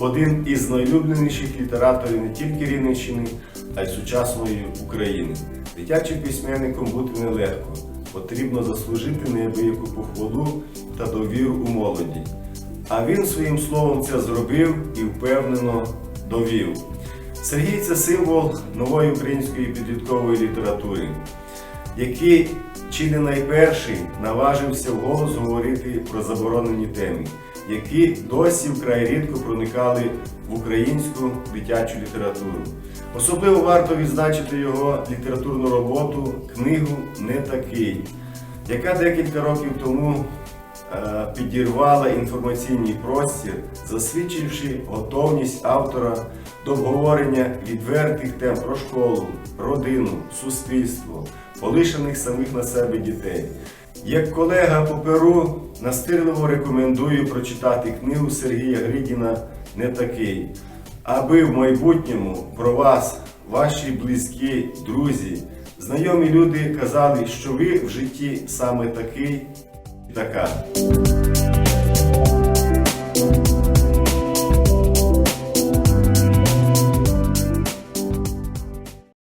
один із найлюбленіших літераторів не тільки Рівненщини, а й сучасної України. Дитячим письменником бути нелегко. Потрібно заслужити неабияку похвалу та довіру у молоді. А він своїм словом це зробив і впевнено довів. Сергій це символ нової української підліткової літератури, який чи не найперший наважився вголос говорити про заборонені теми, які досі вкрай рідко проникали в українську дитячу літературу. Особливо варто відзначити його літературну роботу Книгу Не такий, яка декілька років тому підірвала інформаційний простір, засвідчивши готовність автора до обговорення відвертих тем про школу, родину, суспільство, полишених самих на себе дітей. Як колега по перу настирливо рекомендую прочитати книгу Сергія Гридіна Не такий, аби в майбутньому про вас, ваші близькі, друзі, знайомі люди казали, що ви в житті саме такий і така.